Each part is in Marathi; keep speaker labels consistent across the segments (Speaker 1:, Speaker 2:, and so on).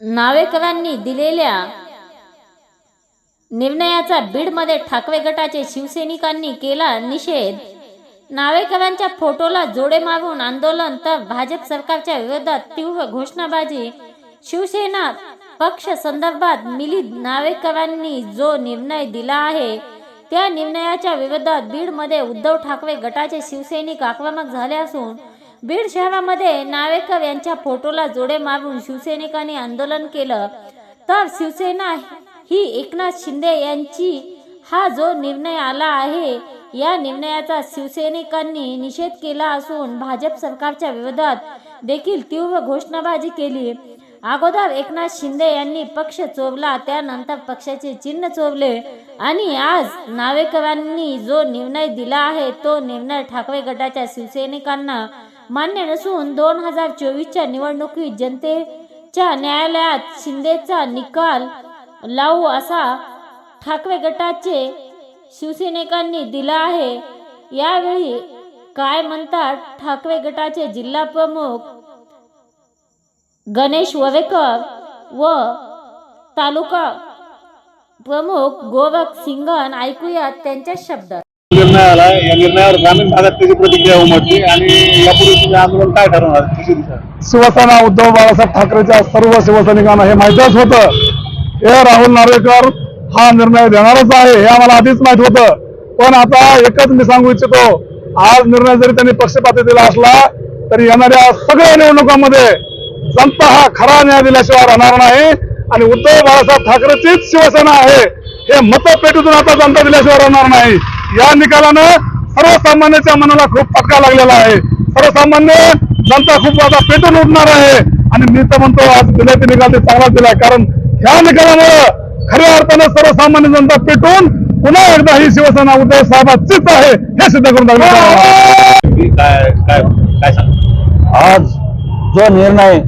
Speaker 1: नावेकरांनी दिलेल्या निर्णयाचा बीडमध्ये ठाकरे गटाचे शिवसैनिकांनी केला निषेध. नावेकरांच्या फोटोला जोडे मारून आंदोलन तर भाजप सरकारच्या विरोधात तीव्र घोषणाबाजी. शिवसेना पक्ष संदर्भात मिलिंद नावेकरांनी जो निर्णय दिला आहे त्या निर्णयाच्या विरोधात बीडमध्ये उद्धव ठाकरे गटाचे शिवसैनिक आक्रमक झाले असून बीड शहरामध्ये नावेकर यांच्या फोटोला जोडे मारून शिवसैनिकांनी आंदोलन केलं. तर शिवसेना ही एकनाथ शिंदे यांची हा जो निर्णय आला आहे या निर्णयाचा शिवसैनिकांनी निषेध केला असून भाजप सरकारच्या विरोधात देखील तीव्र घोषणाबाजी केली. अगोदर एकनाथ शिंदे यांनी पक्ष चोरला त्यानंतर पक्षाचे चिन्ह चोरले आणि आज नावेकरांनी जो निर्णय दिला आहे तो निर्णय ठाकरे गटाच्या शिवसैनिकांना मान्य नसून दोन हजार चोवीसच्या निवडणुकीत जनतेच्या न्यायालयात शिंदेचा निकाल लावू असा ठाकरे गटाचे शिवसैनिकांनी दिला आहे. यावेळी काय म्हणतात? ठाकरे गटाचे जिल्हा प्रमुख गणेश ववेकर व तालुका प्रमुख गोरख सिंगन ऐकूयात त्यांच्या शब्दात
Speaker 2: निर्णय आला या निर्णयावर ग्रामीण भागात त्याची प्रतिक्रिया उमटली आणि यापूर्वी तुम्ही आंदोलन काय ठरवणार? कशी दिशा
Speaker 3: शिवसेना उद्धव बाळासाहेब ठाकरेच्या सर्व शिवसैनिकांना हे माहितच होतं हे राहुल नार्वेकर हा निर्णय देणारच आहे हे आम्हाला आधीच माहीत होतं. पण आता एकच मी सांगू इच्छितो आज निर्णय जरी त्यांनी पक्षपाती दिला असला तरी येणाऱ्या सगळ्या निवडणुकांमध्ये जनता हा खरा न्याय दिल्याशिवाय राहणार नाही. आणि उद्धव बाळासाहेब ठाकरेचीच शिवसेना आहे. हे मतपेटीतून आता जनता दिल्याशिवाय राहणार नाही. या निकालानं सर्वसामान्याच्या मनाला खूप फटका लागलेला आहे. सर्वसामान्य जनता खूप आता पेटून उठणार आहे. आणि मी तर म्हणतो आज दिल्याचे निकाल ते चांगलाच दिलाय. कारण ह्या निकालामुळे खऱ्या अर्थानं सर्वसामान्य जनता पेटून पुन्हा एकदा ही शिवसेना उद्धव साहेबांचीच आहे हे सिद्ध करून दाखवलं
Speaker 2: की काय काय काय सांग
Speaker 4: आज जो निर्णय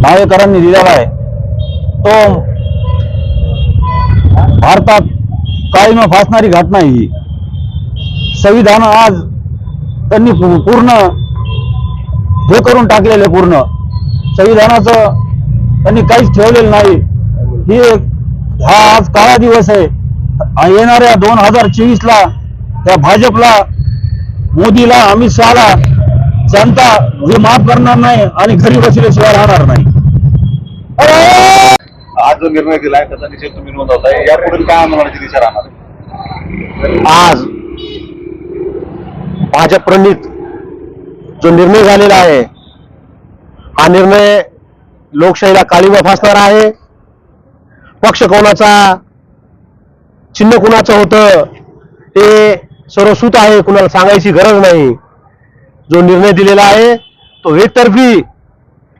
Speaker 4: नावेकरांनी दिलेला आहे. तो भारतात कायम फासणारी घटना ही. संविधान आज त्यांनी पूर्ण हे करून टाकलेले पूर्ण. संविधानाचं त्यांनी काहीच ठेवलेलं नाही. ही एक- हा आज काळा दिवस आहे. येणाऱ्या दोन हजार चोवीस ला त्या भाजपला मोदीला अमित शहाला जनता हे माफ करणार नाही आणि घरी बसल्याशिवाय राहणार नाही.
Speaker 2: आज जो निर्णय दिलाय त्याचा निषेध तुम्ही नोंदवताय. यापुढे काय आंदोलनाची दिशा राहणार?
Speaker 4: आज भाजप प्रणित जो निर्णय झालेला आहे हा निर्णय लोकशाहीला काळीमा फासणार आहे. पक्ष कोणाचा चिन्ह कुणाचं होतं ते सर्व सूत आहे कुणाला सांगायची गरज नाही. जो निर्णय दिलेला आहे तो एकतर्फी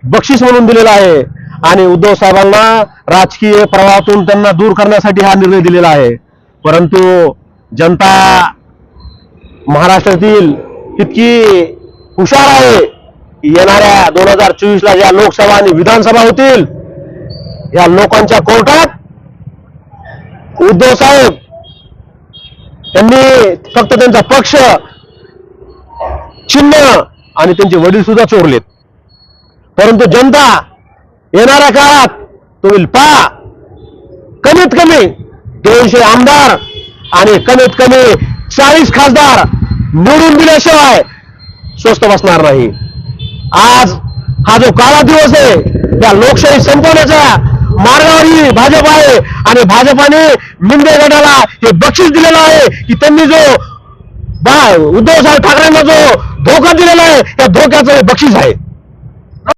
Speaker 4: बक्षीस म्हणून दिलेला आहे. आणि उद्धव साहेबांना राजकीय प्रवाहातून त्यांना दूर करण्यासाठी हा निर्णय दिलेला आहे. परंतु जनता महाराष्ट्रातील इतकी हुशार आहे. की येणाऱ्या दोन हजार चोवीसला ज्या लोकसभा आणि विधानसभा होतील या लोकांच्या कोर्टात उद्धव साहेब त्यांनी फक्त त्यांचा पक्ष चिन्ह आणि त्यांचे वडील सुद्धा चोरलेत. परंतु जनता येणाऱ्या काळात तुम्ही पहा. कमीत कमी दोनशे आमदार आणि कमीत कमी चाळीस खासदार निवडून दिल्याशिवाय स्वस्त बसणार नाही. आज हा जो काळा दिवस आहे त्या लोकशाही संपवण्याच्या मार्गावरही भाजप आहे आणि भाजपाने मिंदे गटाला हे बक्षीस दिलेलं आहे की त्यांनी जो उद्धव साहेब ठाकरेंना जो धोका दिलेला आहे त्या धोक्याचं हे बक्षीस आहे.